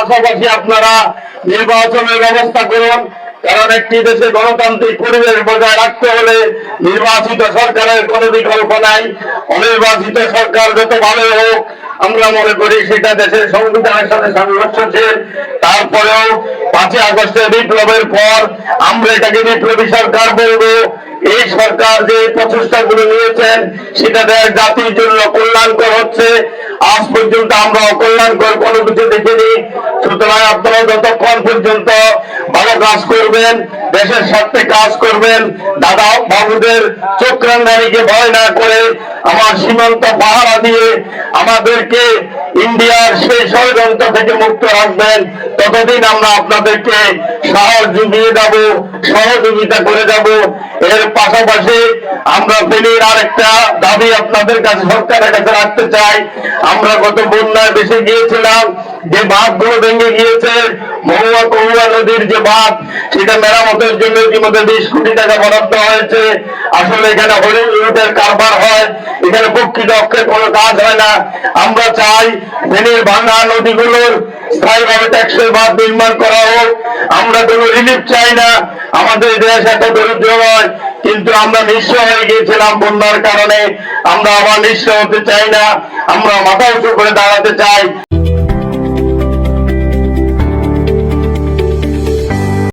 পাশাপাশি আপনারা নির্বাচনের ব্যবস্থা করুন, কারণ একটি দেশে গণতান্ত্রিক পরিবেশ বজায় রাখতে হলে নির্বাচিত সরকারের কোনো বিকল্প নাই। অনির্বাচিত সরকার যত ভালো হোক, আমরা মনে করি সেটা দেশের সংবিধানের সাথে সংঘর্ষশীল তারপরেও পাঁচই আগস্টের বিপ্লবের পর আমরা এটাকে বিপ্লবী সরকার বলব। এই সরকার যে প্রচেষ্টা প্রচেষ্টাগুলো নিয়েছেন, সেটা দেশ জাতির জন্য কল্যাণকর হচ্ছে। আজ পর্যন্ত আমরা অকল্যাণকর কোনো কিছু যতক্ষণ পর্যন্ত ভালো কাজ করবেন, দেশের স্বার্থে কাজ করবেন, দাদা বাবুদের চক্রান্দারিকে ভয় না করে আমার সীমান্ত পাহারা দিয়ে আমাদেরকে ইন্ডিয়ার সেই ষড়যন্ত্র থেকে মুক্ত রাখবেন, ততদিন আমরা আপনাদেরকে সাহস জুগিয়ে যাব, সহযোগিতা করে যাব। এর পাশাপাশি আমরা ফেনীর আরেকটা দাবি আপনাদের কাছে সরকারের কাছে রাখতে চাই। আমরা গত বন্যায় বেশি গিয়েছিলাম যে বাঁধগুলো ভেঙে গিয়েছে, মহুয়া কহুয়া নদীর যে বাঁধ সেটা মেরামতের জন্য ইতিমধ্যে বিশ কোটি টাকা বরাদ্দ হয়েছে। আসলে এখানে হরিণ লুটের কারবার হয়, এখানে প্রকৃত অক্ষে কোনো কাজ হয় না। আমরা চাই ফেনীর ভাঙা নদীগুলোর স্থায়ীভাবে ট্যাক্সের বাঁধ নির্মাণ করা হোক। আমরা কোনো রিলিফ চাই না, আমাদের দেশ এত দরিদ্র নয়, কিন্তু আমরা নিঃস্ব হয়ে গিয়েছিলাম বন্যার কারণে। আমরা আবার নিঃস্ব হতে চাই না, আমরা মাথা উঁচু করে দাঁড়াতে চাই।